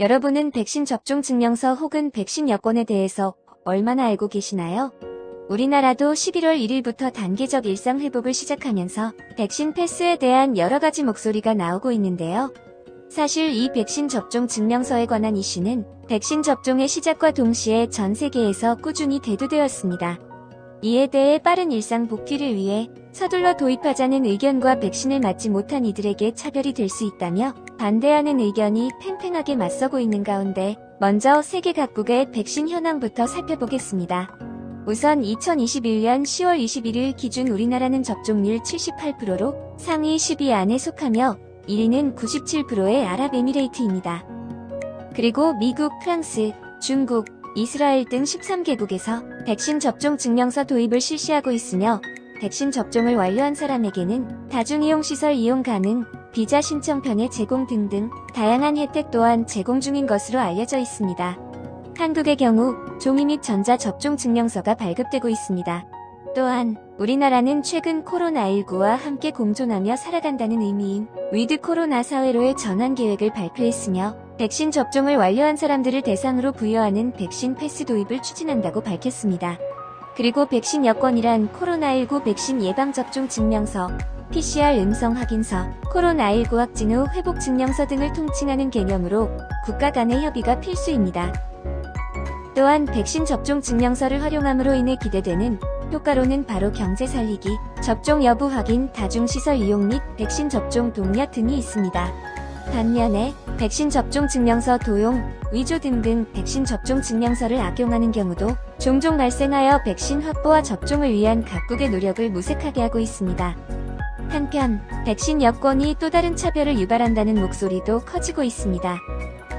여러분은 백신 접종 증명서 혹은 백신 여권에 대해서 얼마나 알고 계시나요? 우리나라도 11월 1일부터 단계적 일상 회복을 시작하면서 백신 패스에 대한 여러 가지 목소리가 나오고 있는데요. 사실 이 백신 접종 증명서에 관한 이슈는 백신 접종의 시작과 동시에 전 세계에서 꾸준히 대두되었습니다. 이에 대해 빠른 일상 복귀를 위해 서둘러 도입하자는 의견과 백신을 맞지 못한 이들에게 차별이 될 수 있다며 반대하는 의견이 팽팽하게 맞서고 있는 가운데 먼저 세계 각국의 백신 현황부터 살펴보겠습니다. 우선 2021년 10월 21일 기준 우리나라는 접종률 78%로 상위 10위 안에 속하며 1위는 97%의 아랍에미레이트입니다. 그리고 미국, 프랑스, 중국, 이스라엘 등 13개국에서 백신 접종 증명서 도입을 실시하고 있으며 백신 접종을 완료한 사람에게는 다중이용시설 이용 가능, 비자 신청편의 제공 등등 다양한 혜택 또한 제공 중인 것으로 알려져 있습니다. 한국의 경우 종이 및 전자 접종 증명서가 발급되고 있습니다. 또한 우리나라는 최근 코로나19와 함께 공존하며 살아간다는 의미인 위드 코로나 사회로의 전환 계획을 발표했으며 백신 접종을 완료한 사람들을 대상으로 부여하는 백신 패스 도입을 추진한다고 밝혔습니다. 그리고 백신 여권이란 코로나19 백신 예방접종 증명서, PCR 음성 확인서, 코로나19 확진 후 회복 증명서 등을 통칭하는 개념으로 국가 간의 협의가 필수입니다. 또한 백신 접종 증명서를 활용함으로 인해 기대되는 효과로는 바로 경제 살리기, 접종 여부 확인, 다중시설 이용 및 백신 접종 동력 등이 있습니다. 반면에 백신 접종 증명서 도용, 위조 등등 백신 접종 증명서를 악용하는 경우도 종종 발생하여 백신 확보와 접종을 위한 각국의 노력을 무색하게 하고 있습니다. 한편 백신 여권이 또 다른 차별을 유발한다는 목소리도 커지고 있습니다.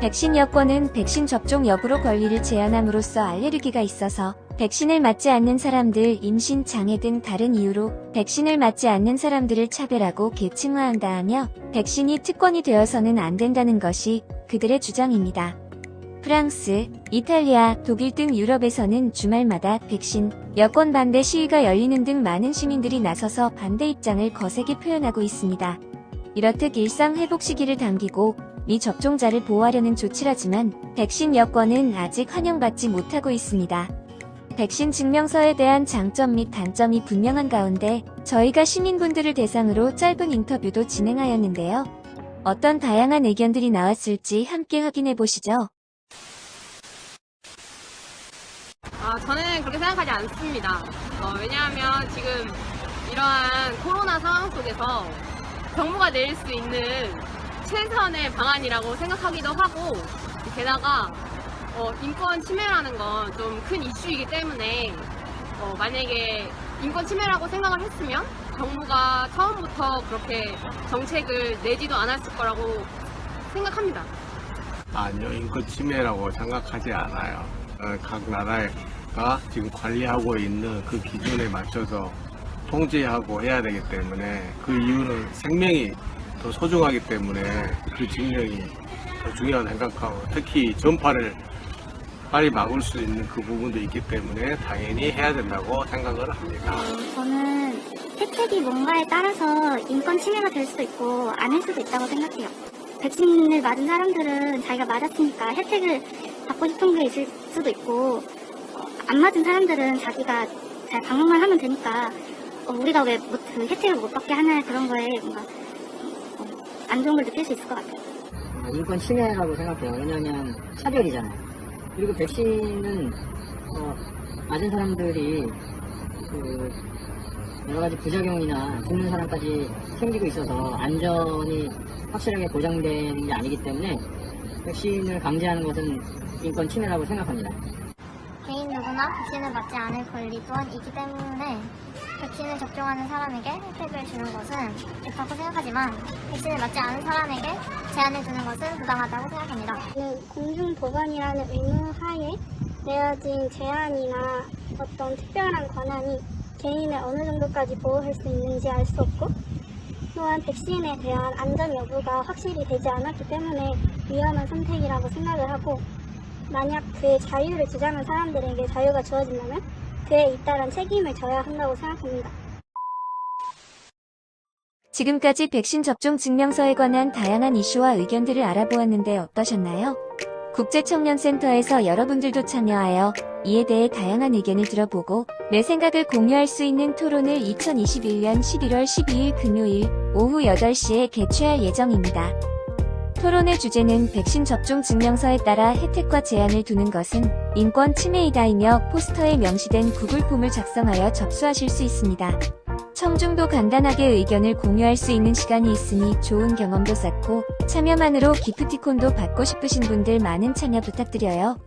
백신 여권은 백신 접종 여부로 권리를 제한함으로써 알레르기가 있어서 백신을 맞지 않는 사람들, 임신, 장애 등 다른 이유로 백신을 맞지 않는 사람들을 차별하고 계층화한다 하며 백신이 특권이 되어서는 안 된다는 것이 그들의 주장입니다. 프랑스, 이탈리아, 독일 등 유럽에서는 주말마다 백신, 여권 반대 시위가 열리는 등 많은 시민들이 나서서 반대 입장을 거세게 표현하고 있습니다. 이렇듯 일상 회복 시기를 당기고 미 접종자를 보호하려는 조치라지만 백신 여권은 아직 환영받지 못하고 있습니다. 백신 증명서에 대한 장점 및 단점이 분명한 가운데 저희가 시민분들을 대상으로 짧은 인터뷰도 진행하였는데요. 어떤 다양한 의견들이 나왔을지 함께 확인해 보시죠. 아, 저는 그렇게 생각하지 않습니다. 어, 왜냐하면 지금 이러한 코로나 상황 속에서 정부가 낼 수 있는 최선의 방안이라고 생각하기도 하고, 게다가 어, 인권 침해라는 건 좀 큰 이슈이기 때문에 어, 만약에 인권 침해라고 생각을 했으면 정부가 처음부터 그렇게 정책을 내지도 않았을 거라고 생각합니다. 아니요, 인권 침해라고 생각하지 않아요. 어, 각 나라가 지금 관리하고 있는 그 기준에 맞춰서 통제하고 해야 되기 때문에 그 이유는 생명이 더 소중하기 때문에 그 증명이 더 중요하다고 생각하고 특히 전파를 빨리 막을 수 있는 그 부분도 있기 때문에 당연히 해야 된다고 생각을 합니다. 저는 혜택이 뭔가에 따라서 인권 침해가 될 수도 있고 아닐 수도 있다고 생각해요. 백신을 맞은 사람들은 자기가 맞았으니까 혜택을 받고 싶은 게 있을 수도 있고 어, 안 맞은 사람들은 자기가 잘 방어만 하면 되니까 어, 우리가 왜그 혜택을 못 받게 하나 그런 거에 뭔가 어, 안 좋은 걸 느낄 수 있을 것 같아요. 어, 인권 침해라고 생각해요. 왜냐하면 차별이잖아요. 그리고 백신은 어, 맞은 사람들이 그 여러 가지 부작용이나 죽는 사람까지 생기고 있어서 안전이 확실하게 보장되는 게 아니기 때문에 백신을 강제하는 것은 인권 침해라고 생각합니다. 개인 누구나 백신을 맞지 않을 권리 또한 있기 때문에 백신을 접종하는 사람에게 혜택을 주는 것은 좋다고 생각하지만 백신을 맞지 않은 사람에게 제한을 두는 것은 부당하다고 생각합니다. 는 공중보건이라는 의무 하에 내어진 제한이나 어떤 특별한 권한이 개인을 어느 정도까지 보호할 수 있는지 알 수 없고 또한 백신에 대한 안전 여부가 확실히 되지 않았기 때문에 위험한 선택이라고 생각을 하고 만약 그의 자유를 주장한 사람들에게 자유가 주어진다면 그에 잇따른 책임을 져야 한다고 생각합니다. 지금까지 백신 접종 증명서에 관한 다양한 이슈와 의견들을 알아보았는데 어떠셨나요? 국제청년센터에서 여러분들도 참여하여 이에 대해 다양한 의견을 들어보고 내 생각을 공유할 수 있는 토론을 2021년 11월 12일 금요일 오후 8시에 개최할 예정입니다. 토론의 주제는 백신 접종 증명서에 따라 혜택과 제한을 두는 것은 인권 침해이다이며 포스터에 명시된 구글 폼을 작성하여 접수하실 수 있습니다. 청중도 간단하게 의견을 공유할 수 있는 시간이 있으니 좋은 경험도 쌓고 참여만으로 기프티콘도 받고 싶으신 분들 많은 참여 부탁드려요.